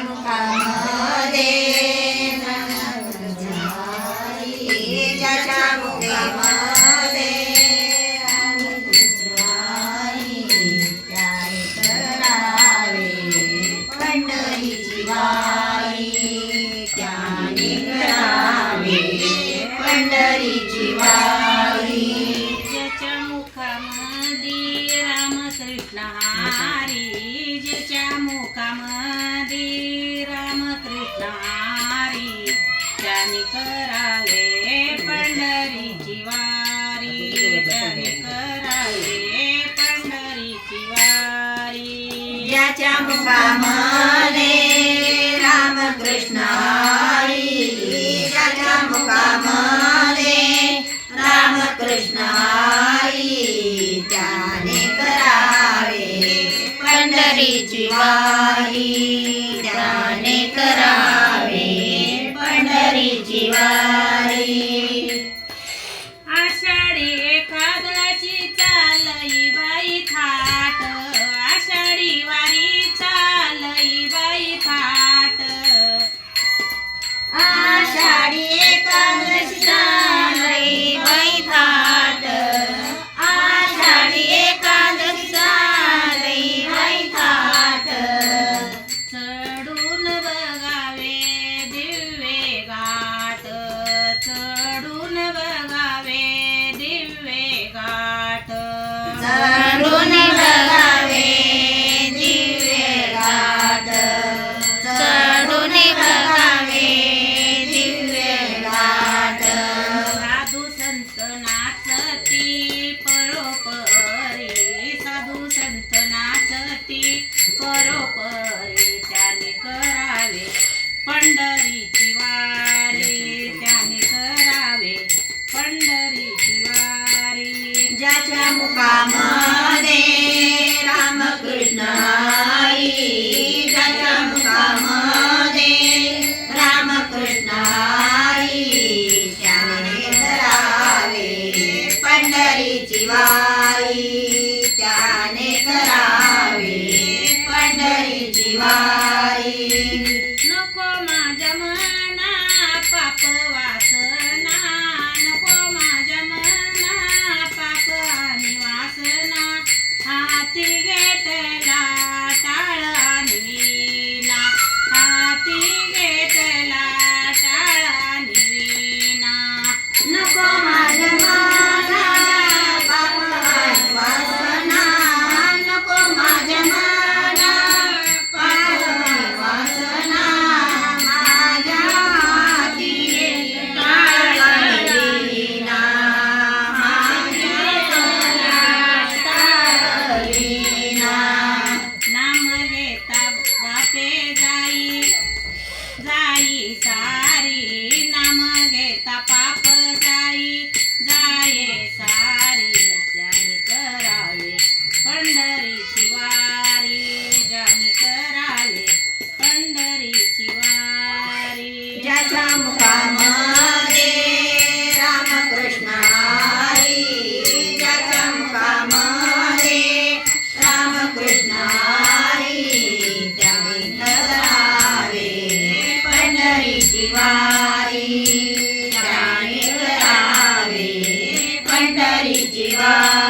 นค่ะ मुकामने रामकृष्ण हरी ईशाच्या मुकामने रामकृष्ण हरी त्याने करावे पंढरीची वारी करा नाचती परोपरी साधू संत नाचती परोपरी त्याने करावे. पंढरीची वारी त्याने करावे. पंढरीची वारी ज्याच्या मुकाम जिवाई त्याने करावे पंढरी जिवा वारी राणी करावे पंढरीची वारी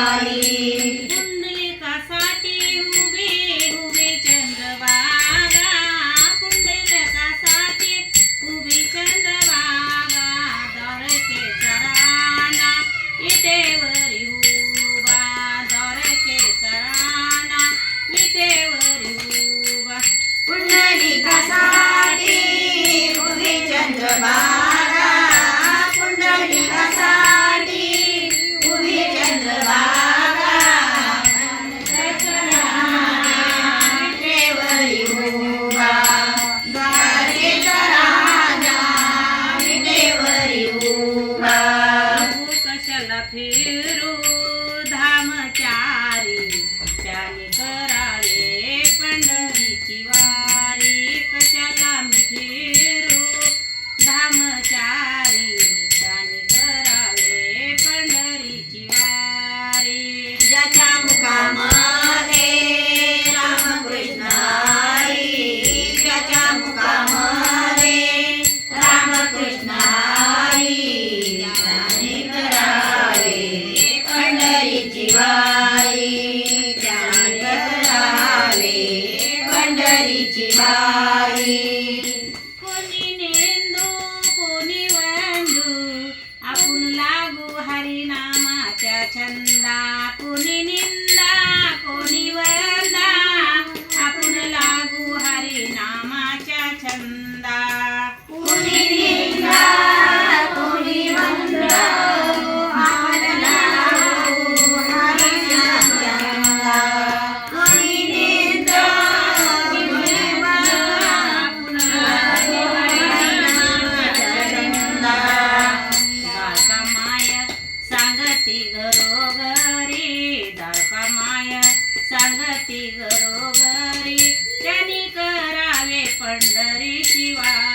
सांगती घरोघरी त्यांनी करावे पंढरीची शिवा